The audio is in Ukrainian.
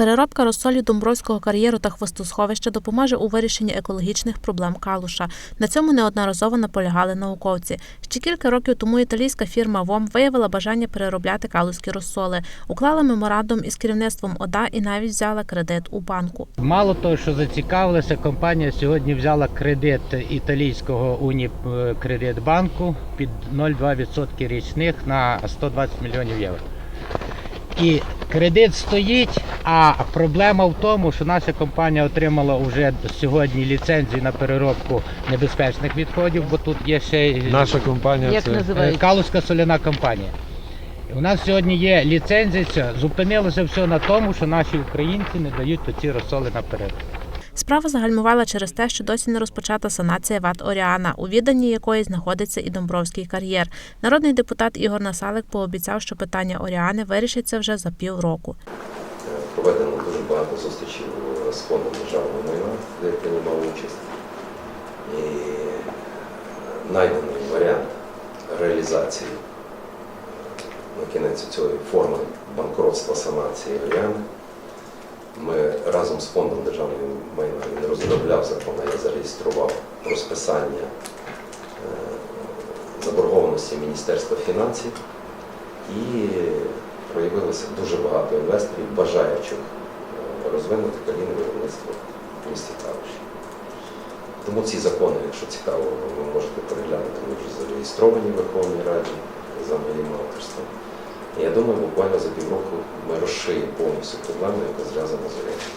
Переробка розсолі Домбровського кар'єру та хвостосховища допоможе у вирішенні екологічних проблем Калуша. На цьому неодноразово наполягали науковці. Ще кілька років тому італійська фірма ВОМ виявила бажання переробляти калузькі розсоли, уклала меморандум із керівництвом ОДА і навіть взяла кредит у банку. Мало того, що зацікавилися, компанія сьогодні взяла кредит італійського Унікредитбанку під 0,2% річних на 120 мільйонів євро. І кредит стоїть, а проблема в тому, що наша компанія отримала вже сьогодні ліцензію на переробку небезпечних відходів, бо тут є ще Наша компанія Як це називається? Калузька соляна компанія. У нас сьогодні є ліцензія, зупинилося все на тому, що наші українці не дають оці розсоли на переробку. Справа загальмувала через те, що досі не розпочата санація ВАТ Оріана, у відданні якої знаходиться і Домбровський кар'єр. Народний депутат Ігор Насалик пообіцяв, що питання Оріани вирішиться вже за півроку. Проведено дуже багато зустрічей з фондом державного майна, де я приймав участь. І знайдений варіант реалізації на кінець цієї форми банкротства санації Оріани. Ми разом з фондом державного майна він розробляв закон, я зареєстрував про списання е, заборгованості Міністерства фінансів і проявилося дуже багато інвесторів, бажаючих е, розвинути калійне виробництво в місті Калуші. Тому ці закони, якщо цікаво, ви можете переглянути, вони вже зареєстровані в Верховній Раді за моїм авторством. Я думаю, буквально за півроку ми розшиємо повністю проблему, яка зв'язана з ореною.